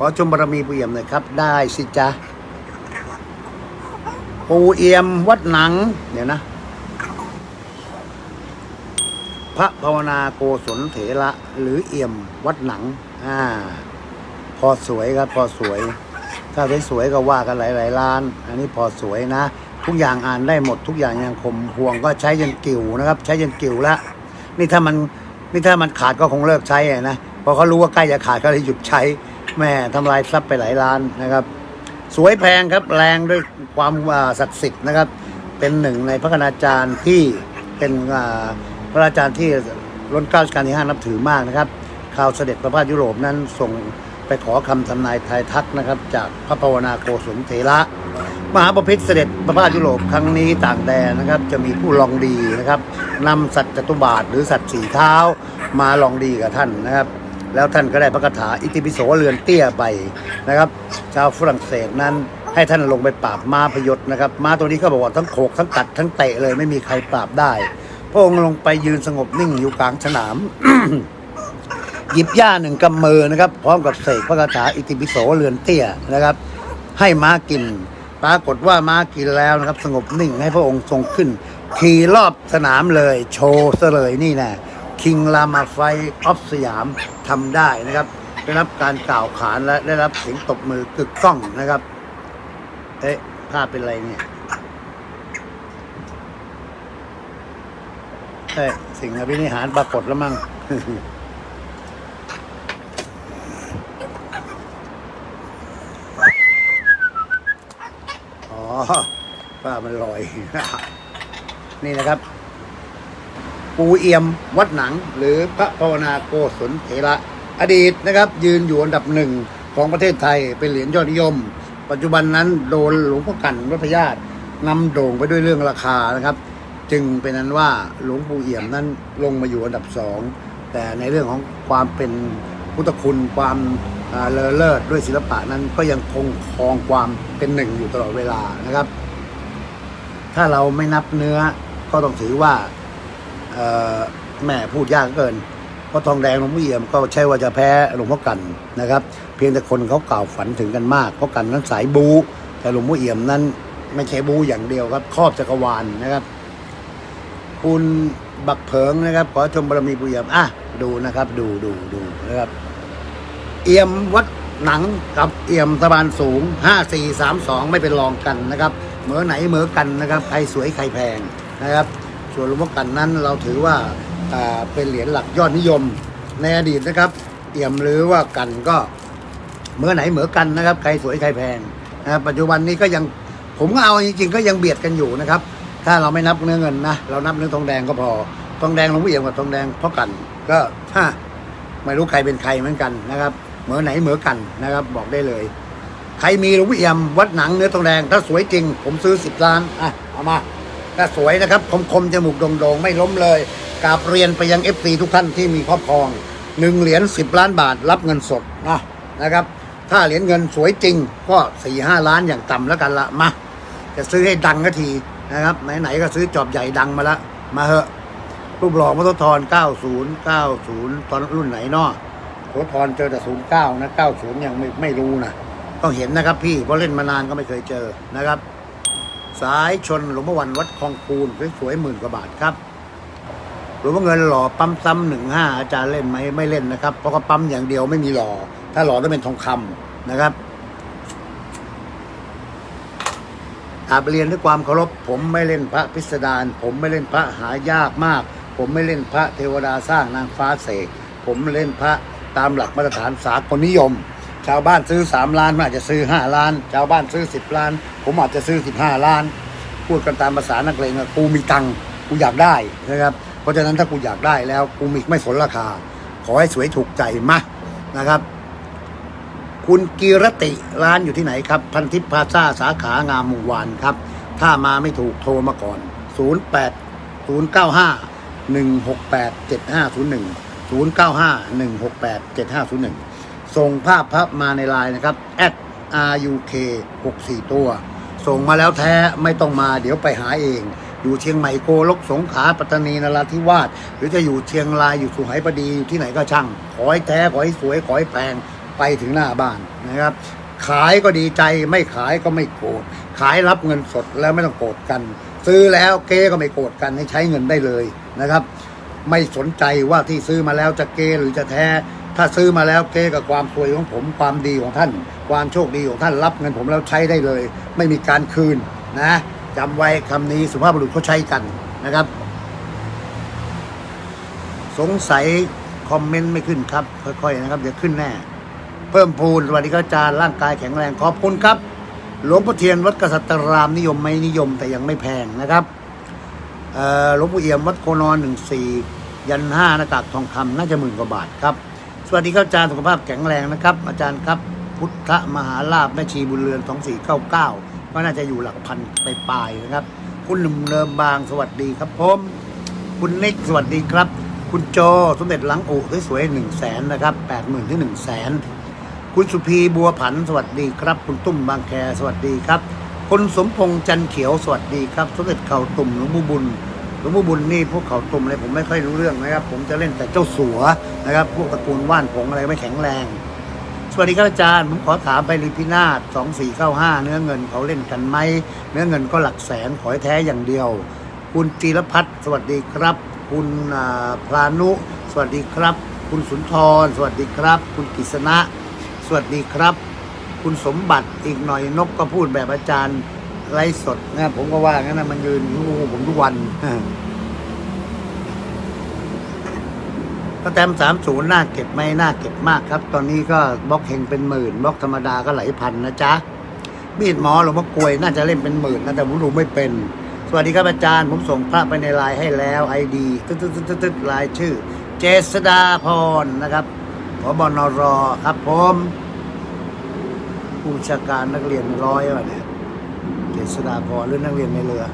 ขอชมบารมีปู่เอี่ยมหน่อยครับ ได้สิจ๊ะปู่เอี่ยมวัดหนัง เดี๋ยวนะ พระภาวนาโกศลเถระ หรือเอี่ยมวัดหนัง อ่า พอสวยครับ พอสวย ถ้าสวยก็ว่ากันหลายๆล้าน อันนี้พอสวยนะ ทุกอย่างอ่านได้หมดทุกอย่างยังคมห่วงก็ใช้ยันกิ่วนะครับ ใช้ยันกิ่วละนี่ถ้ามันนี่ถ้ามันขาดก็คงเลิกใช้นะพราะเขารู้ว่าใกล้จะขาดก็เลยหยุดใช้ แม่ทำลายทรัพย์ไปหลายล้านนะครับ สวยแพงครับแรงด้วยความศักดิ์สิทธิ์นะครับ เป็นหนึ่งในพระคณาจารย์ที่เป็นพระอาจารย์ที่ล้นเก้าชการที่ห้านับถือมากนะครับข่าวเสด็จประพาสยุโรปนั้นส่งไปขอคำทำนายทายทักนะครับ จากพระภาวนาโกศลเถระมหาปพิธเสด็จประพาสยุโรปครั้งนี้ต่างแดนนะครับ จะมีผู้ลองดีนะครับนำสัตว์จตุบาทหรือสัตว์สีเท้ามาลองดีกับท่านนะครับ แล้วท่านก็ได้พระคาถาอิติปิโสเรือนเตี้ยไปนะครับ ชาวฝรั่งเศสนั้นให้ท่านลงไปปราบม้าพยศนะครับม้าตัวนี้เขาบอกว่าทั้งโขกทั้งกัดทั้งเตะเลยไม่มีใครปราบได้ พระองค์ลงไปยืนสงบนิ่งอยู่กลางสนาม หยิบหญ้าหนึ่งกำมือนะครับ พร้อมกับเสกพระคาถาอิติปิโสเรือนเตี้ยนะครับ ให้ม้ากิน ปรากฏว่าม้ากินแล้วนะครับ สงบนิ่งให้พระองค์ทรงขึ้นขี่รอบสนามเลย โชว์ซะเลยนี่แน่ คิงลามาไฟออฟสยามทำได้นะครับ ได้รับการกล่าวขานและได้รับเสียงตบมือกึกก้องนะครับ เอ๊ะภาพเป็นไรเนี่ยเอ้ยสิ่งอภินิหารปรากฏแล้วมั้งอ๋อป้ามันลอย นี่นะครับ ปูเอี่ยมวัดหนัง หรือพระภาวนาโกศลเถระ อดีตนะครับ ยืนอยู่อันดับหนึ่งของประเทศไทยเป็นเหรียญยอดนิยม ปัจจุบันนั้นโดนหลวงพ่อกันวัดพญาตินำโด่งไปด้วยเรื่องราคานะครับ จึงเป็นนั้นว่าหลวงปู่เอี่ยมนั้นลงมาอยู่อันดับสองแต่ในเรื่องของความเป็นพุทธคุณความเลอเลิศด้วยศิลปะนั้นก็ยังคงครองความเป็นหนึ่งอยู่ตลอดเวลานะครับ ถ้าเราไม่นับเนื้อก็ต้องถือว่า แม่พูดยากเกิน เพราะทองแดงหลวงพ่อเอี่ยมก็ใช่ว่าจะแพ้หลวงพ่อกันนะครับ เพียงแต่คนเขากล่าวฝันถึงกันมากเพราะกันนั้นสายบูแต่หลวงพ่อเอี่ยมนั้นไม่ใช่บูอย่างเดียวครับครอบจักรวาลนะครับ คุณบักเผิงนะครับ ขอชมบารมีปู่เอี่ยมอะดูนะครับ ดูดูดูนะครับ เอี่ยมวัดหนังกับเอี่ยมสะบานสูงห้าสี่สามสองไม่เป็นรองกันนะครับ เหมือไหนเหมือกันนะครับ ใครสวยใครแพงนะครับ ส่วนหลวงพ่อกันนั้นเราถือว่าเป็นเหรียญหลักยอดนิยมในอดีตนะครับเอี่ยมหรือว่ากันก็เมื่อไหนเหมือกันนะครับ ใครสวยใครแพงนะปัจจุบันนี้ก็ยังผมก็เอาจริงๆ ก็ยังเบียดกันอยู่นะครับ ถ้าเราไม่นับเนื้อเงินนะเรานับเนื้อทองแดงก็พอทองแดงหลวงพ่อเอี่ยมกับทองแดงพ่อกันก็ฮะไม่รู้ใครเป็นใครเหมือนกันนะครับเหมือไหนเหมือกันนะครับ บอกได้เลย ใครมีหลวงพ่อเอี่ยมวัดหนังเนื้อทองแดง ถ้าสวยจริง ผมซื้อสิบล้านอะเอามา ถ้าสวยนะครับคมคมๆจมูกโด่งๆ ไม่ล้มเลยกราบเรียนไปยังเอฟซีทุกท่านที่มีครอบครองหนึ่งเหรียญสิบล้านบาทรับเงินสดนะนะครับ ถ้าเหรียญเงินสวยจริงก็สี่ห้าล้านอย่างต่ำแล้วกันละมาจะซื้อให้ดังก็ทีนะครับไหนๆก็ซื้อจอบใหญ่ดังมาละมาเหอะรูปหล่อมททร90 90 ตอนรุ่นไหนเนาะโสธรเจอแต่09นะ90ยังไม่ไม่รู้นะต้องเห็นนะครับพี่เพราะเล่นมานานก็ไม่เคยเจอนะครับ สายชนหลวงพ่อวันวัดคลองคูนสวยๆหมื่นกว่าบาทครับหลวงพ่อเงินหล่อปั๊มซ้ำหนึ่งห้าอาจารย์เล่นไหมไม่เล่นนะครับ เพราะเขาปั๊มอย่างเดียวไม่มีหล่อ ถ้าหล่อต้องเป็นทองคำนะครับกราบเรียนด้วยความเคารพผมไม่เล่นพระพิสดารผมไม่เล่นพระหายากมาก ผมไม่เล่นพระเทวดาสร้างนางฟ้าเสกผมเล่นพระตามหลักมาตรฐานสากลนิยม ชาวบ้านซื้อสามล้าน ผมอาจจะซื้อห้าล้านชาวบ้านซื้อสิบล้านผมอาจจะซื้อสิบห้าล้าน พูดกันตามภาษานักเลงอะกูมีตังค์กูอยากได้นะครับเพราะฉะนั้นถ้ากูอยากได้แล้วกูมีไม่สนราคา ขอให้สวยถูกใจมานะครับ คุณกีรติร้านอยู่ที่ไหนครับ พันทิพย์พาซ่าสาขางามวงวานครับ ถ้ามาไม่ถูกโทรมาก่อน 08 095 168 7501 095 168 7501 ส่งภาพพับมาในไลน์นะครับ ruk 64 ตัว ส่งมาแล้วแท้ไม่ต้องมาเดี๋ยวไปหาเอง อยู่เชียงใหม่โกลกสงขลาปัตตานีนราธิวาสหรือจะอยู่เชียงรายอยู่สุไหงบดีอยู่ที่ไหนก็ช่าง ขอให้แท้ขอให้สวยขอให้แพงไปถึงหน้าบ้านนะครับ ขายก็ดีใจไม่ขายก็ไม่โกรธขายรับเงินสดแล้วไม่ต้องโกรธกัน ซื้อแล้วเก้ก็ไม่โกรธกันให้ใช้เงินได้เลยนะครับ ไม่สนใจว่าที่ซื้อมาแล้วจะเกหรือจะแท้ ถ้าซื้อมาแล้วเกกับความสวยของผมความดีของท่าน ความโชคดีของท่านรับเงินผมแล้วใช้ได้เลย ไม่มีการคืนนะจำไว้คำนี้สุภาพบุรุษเขาใช้กันนะครับ สงสัยคอมเมนต์ไม่ขึ้นครับ ค่อยๆนะครับเดี๋ยวขึ้นแน่ เพิ่มพูนสวัสดีครับอาจารย์ร่างกายแข็งแรงขอบคุณครับ หลวงพ่อเทียนวัดกษัตรามนิยมไม่นิยมแต่ยังไม่แพงนะครับหลวงปู่เอี่ยมวัดโคนอนหนึ่งสี่ยันห้าหน้ากากทองคำน่าจะหมื่นกว่าบาทครับ สวัสดีครับอาจารย์สุขภาพแข็งแรงนะครับ อาจารย์ครับพุทธมหาลาภแม่ชีบุญเรือนสองสี่เก้าเก้าก็น่าจะอยู่หลักพันไปปลายนะครับ คุณหนุ่มเนิมบางสวัสดีครับผมคุณนิกสวัสดีครับ คุณโจสมเด็จหลังอุสวยๆหนึ่งแสนนะครับแปดหมื่นถึงหนึ่งแสนคุณสุพีบัวผันสวัสดีครับ คุณตุ้มบางแคสวัสดีครับ คุณสมพงษ์จันเขียวสวัสดีครับ สมเด็จเข่าตุ่มหลวงปู่บุญ หลวงปู่บุญนี่พวกเขาตุ่มอะไรผมไม่ค่อยรู้เรื่องนะครับ ผมจะเล่นแต่เจ้าสัวนะครับ พวกตระกูลว่านผงอะไรไม่แข็งแรง สวัสดีครับอาจารย์ ผมขอถามไปริพินาศสองสี่เก้าห้าเนื้อเงินเขาเล่นกันไหมเนื้อเงินก็หลักแสนขอให้แท้อย่างเดียว คุณจีรพัฒน์สวัสดีครับ คุณพลานุ สวัสดีครับ คุณสุนทร สวัสดีครับ คุณกฤษณะ สวัสดีครับ คุณสมบัติอีกหน่อยนกก็พูดแบบอาจารย์ ไร้สดนะผมก็ว่างั้นนะมันยืนอยู่ผมทุกวันก็แต้มสามศูนย์น่าเก็บไหมน่าเก็บมากครับ ตอนนี้ก็บล็อกเฮงเป็นหมื่นบล็อกธรรมดาก็หลายพันนะจ๊ะมีดหมอหลวงพ่อกลวยน่าจะเล่นเป็นหมื่นนะแต่ผมดูไม่เป็น สวัสดีครับอาจารย์ ผมส่งพระไปในไลน์ให้แล้วไอดีตึ๊ดตึ๊ดตึ๊ดตึ๊ดตึ๊ดไลน์ชื่อ เจษดาพรนะครับพบนรครับผมผู้บัญชาการนักเรียนร้อยวะเนี่ย เจษดาพรหรือนักเรียนในเรือ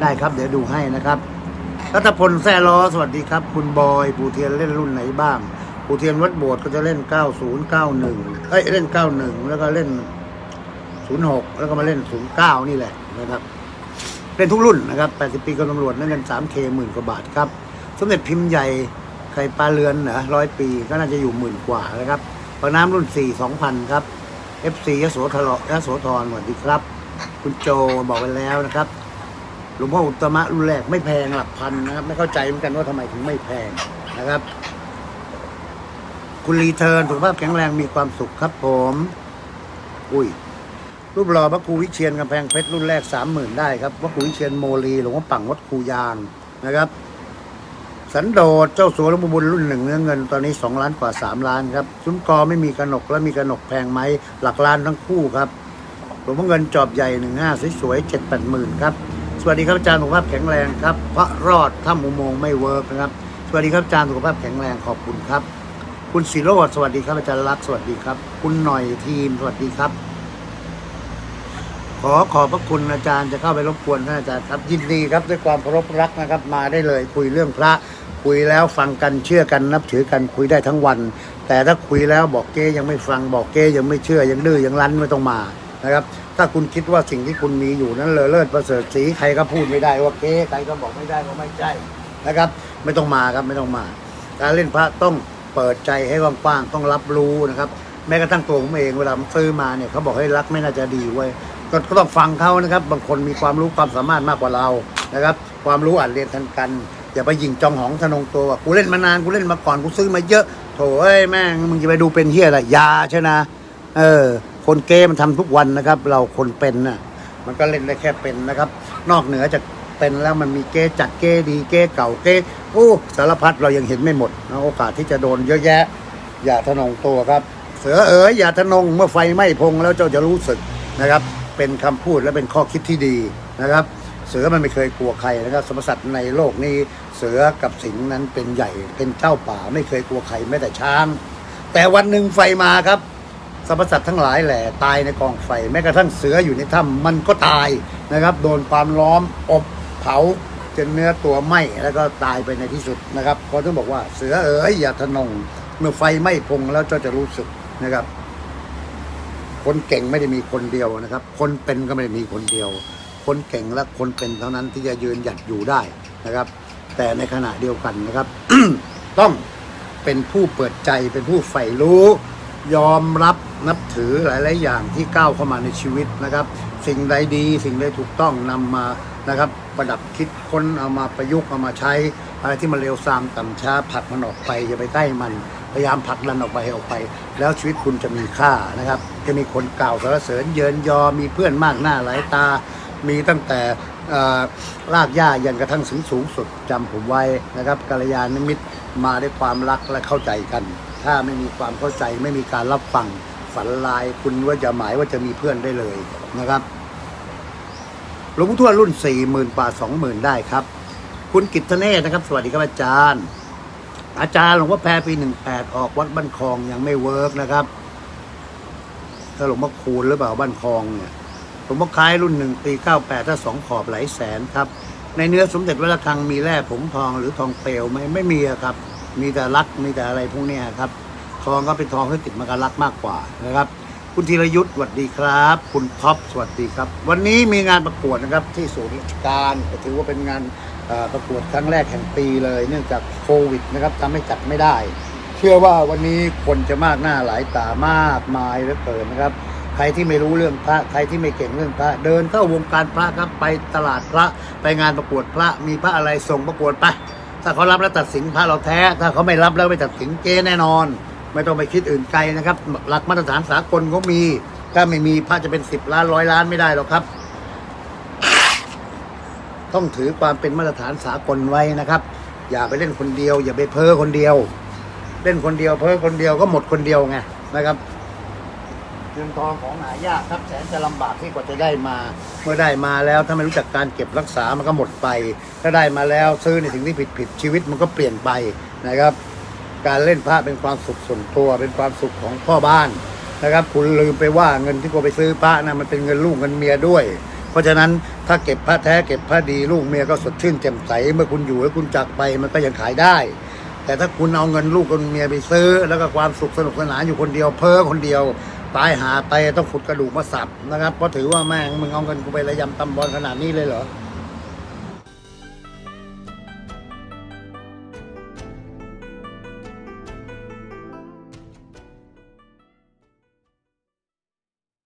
ได้ครับ เดี๋ยวดูให้นะครับรัตพลแซ่ล้อสวัสดีครับ คุณบอยปูเทียนเล่นรุ่นไหนบ้างปูเทียนวัดโบสถ์ก็จะเล่น 90 91เอ้ยเล่น 91 แล้วก็เล่น 06 แล้วก็มาเล่น 09 นี่แหละนะครับเล่นทุกรุ่นนะครับ 80 ปีกับตำรวจนั่นเงิน 3K หมื่นกว่าบาทครับ สมเด็จพิมพ์ใหญ่ไข่ปลาเรือนเหรอร้อยปีก็น่าจะอยู่หมื่นกว่านะครับปาน้ำรุ่น 4 2,000 ครับ FC ยโสธรยโสธรสวัสดีครับ คุณโจบอกไปแล้วนะครับหลวงพ่ออุตมะรุ่นแรกไม่แพงหลักพันนะครับ ไม่เข้าใจเหมือนกันว่าทำไมถึงไม่แพงนะครับ คุณรีเทิร์นสุขภาพแข็งแรงมีความสุขครับผม อุ้ยรูปหล่อพระครูวิเชียนกำแพงเพชรรุ่นแรกสามหมื่นได้ครับพระครูวิเชียนโมลีหลวงพ่อปังวัดครูยางนะครับ สันโดษเจ้าสัวลงบุญรุ่นหนึ่งเนื้อเงิน ตอนนี้สองล้านกว่าสามล้านครับซุ้มกอไม่มีกระหนกและมีกระหนกแพงไหมหลักล้านทั้งคู่ครับหลวงพ่อเงินจอบใหญ่หนึ่งห้าสวยๆเจ็ดแปดหมื่นครับสวัสดีครับอาจารย์สุขภาพแข็งแรงครับพระรอดถ้ำอุมงไม่เวิร์กนะครับสวัสดีครับอาจารย์สุขภาพแข็งแรงขอบคุณครับ คุณศิโรดสวัสดีครับอาจารย์รักษณ์สวัสดีครับ คุณหน่อยทีมสวัสดีครับ ขอขอบพระคุณอาจารย์จะเข้าไปรบกวนท่านอาจารย์ครับ ยินดีครับด้วยความเคารพรักนะครับ มาได้เลยคุยเรื่องพระ คุยแล้วฟังกันเชื่อกันนับถือกันคุยได้ทั้งวัน แต่ถ้าคุยแล้วบอกเก้ยังไม่ฟังบอกเก้ยังไม่เชื่อยังดื้อยังรั้นไม่ต้องมานะครับถ้าคุณคิดว่าสิ่งที่คุณมีอยู่นั้นเลอเลิศประเสริฐสีใครก็พูดไม่ได้ว่าเก้ใครก็บอกไม่ได้ว่าไม่ใช่นะครับ ไม่ต้องมาครับไม่ต้องมา การเล่นพระต้องเปิดใจให้กว้างๆต้องรับรู้นะครับ แม้กระทั่งตัวผมเองเวลาซื้อมาเนี่ยเขาบอกให้รักไม่น่าจะดีเว้ก็ก็ต้องฟังเขานะครับ บางคนมีความรู้ความสามารถมากกว่าเรานะครับ ความรู้อ่านเรียนทันกัน อย่าไปยิงจองหองทะนงตัวว่ากูเล่นมานานกูเล่นมาก่อนกูซื้อมาเยอะโถเอ้ยแม่งมึงจะไปดูเป็นเฮียอะไรยาใช่นะเออ คนเก้มันทำทุกวันนะครับ เราคนเป็นน่ะ มันก็เล่นได้แค่เป็นนะครับ นอกเหนือจากเป็นแล้วมันมีเก้จัดเก้ดีเก้เก่าเก้โอ้สารพัดเรายังเห็นไม่หมดนะโอกาสที่จะโดนเยอะแยะ อย่าทะนงตัวครับ เสือเอ๋ยอย่าทะนงเมื่อไฟไหม้พงแล้วเจ้าจะรู้สึกนะครับ เป็นคำพูดและเป็นข้อคิดที่ดีนะครับ เสือมันไม่เคยกลัวใครนะครับสมสัตว์ในโลกนี้เสือกับสิงห์นั้นเป็นใหญ่เป็นเจ้าป่าไม่เคยกลัวใครแม้แต่ช้าง แต่วันหนึ่งไฟมาครับสรรพสัตว์ทั้งหลายแหละตายในกองไฟ แม้กระทั่งเสืออยู่ในถ้ำมันก็ตายนะครับ โดนความร้อนอบเผาจนเนื้อตัวไหม้แล้วก็ตายไปในที่สุดนะครับเขาต้องบอกว่าเสือเอ๋ยอย่าทะนง เมื่อไฟไหม้พงแล้วเจ้าจะรู้สึกนะครับ คนเก่งไม่ได้มีคนเดียวนะครับ คนเป็นก็ไม่ได้มีคนเดียว คนเก่งและคนเป็นเท่านั้นที่จะยืนหยัดอยู่ได้นะครับ แต่ในขณะเดียวกันนะครับ ต้องเป็นผู้เปิดใจเป็นผู้ใฝ่รู้ ยอมรับนับถือหลาย ๆ อย่างที่ก้าวเข้ามาในชีวิตนะครับ สิ่งใดดีสิ่งใดถูกต้องนำมานะครับ ประดับคิดค้นเอามาประยุกต์เอามาใช้ อะไรที่มันเร็วซามต่ำช้าผลักมันออกไปอย่าไปใกล้มันพยายามผลักดันออกไปออกไป แล้วชีวิตคุณจะมีค่านะครับ จะมีคนกล่าวสรรเสริญเยินยอมีเพื่อนมากหน้าหลายตา มีตั้งแต่รากหญ้ายันกระทั่งสูงสูงสุดจำผมไว้นะครับกัลยาณมิตรมาด้วยความรักและเข้าใจกัน ถ้าไม่มีความเข้าใจไม่มีการรับฟังฝันลายคุณว่าจะหมายว่าจะมีเพื่อนได้เลยนะครับหลวงพ่อทวดรุ่นสี่หมื่นกว่าสองหมื่นได้ครับ คุณกิตเนศนะครับ สวัสดีครับอาจารย์ อาจารย์หลวงพ่อแพรปีหนึ่งแปดออกวัดบ้านคลองยังไม่เวิร์กนะครับถ้าหลวงพ่อคูณหรือเปล่าบ้านคลองเนี่ย ผมว่าคล้ายรุ่นหนึ่งปีเก้าแปดถ้าสองขอบหลายแสนครับ ในเนื้อสมเด็จวัดระฆังมีแร่ผงทองหรือทองเปลวไหมไม่มีครับ มีแต่รักมีแต่อะไรพวกนี้ครับ ทองก็เป็นทองที่ติดมากับรักมากกว่านะครับ คุณธีรยุทธ์สวัสดีครับ คุณท็อปสวัสดีครับ วันนี้มีงานประกวดนะครับที่ศูนย์ราชการถือว่าเป็นงานประกวดครั้งแรกแห่งปีเลย เนื่องจากโควิดนะครับทำให้จัดไม่ได้ เชื่อว่าวันนี้คนจะมากหน้าหลายตามากมายเหลือเกินนะครับ ใครที่ไม่รู้เรื่องพระ ใครที่ไม่เก่งเรื่องพระ เดินเข้าวงการพระครับไปตลาดพระไปงานประกวดพระ มีพระอะไรส่งประกวดไป ถ้าเขารับแล้วตัดสินพระเราแท้ ถ้าเขาไม่รับแล้วไม่ตัดสินเก๊แน่นอน ไม่ต้องไปคิดอื่นไกลนะครับ หลักมาตรฐานสากลเขามีถ้าไม่มีพระจะเป็นสิบล้านร้อยล้านไม่ได้หรอกครับ ต้องถือความเป็นมาตรฐานสากลไว้นะครับ อย่าไปเล่นคนเดียว อย่าไปเพ้อคนเดียว เล่นคนเดียวเพ้อคนเดียวก็หมดคนเดียวไงนะครับ เงินทองของหายากครับแสนจะลำบากที่กว่าจะได้มา เมื่อได้มาแล้วถ้าไม่รู้จักการเก็บรักษามันก็หมดไป ถ้าได้มาแล้วซื้อในสิ่งที่ผิดผิดชีวิตมันก็เปลี่ยนไปนะครับ การเล่นพระเป็นความสุขส่วนตัวเป็นความสุขของพ่อบ้านนะครับ คุณลืมไปว่าเงินที่คุณไปซื้อพระนะมันเป็นเงินลูกเงินเมียด้วย เพราะฉะนั้นถ้าเก็บพระแท้เก็บพระดีลูกเมียก็สดชื่นแจ่มใสเมื่อคุณอยู่แล้วคุณจากไปมันก็ยังขายได้แต่ถ้าคุณเอาเงินลูกกับเมียไปซื้อ แล้วก็ความสุขสนุกสนานอยู่คนเดียวเพ้อคนเดียว ตายหาไปต้องขุดกระดูกมาสับนะครับเพราะถือว่าแม่งมึงเอาเงินกูไประยำตำบอลขนาดนี้เลยเหรอ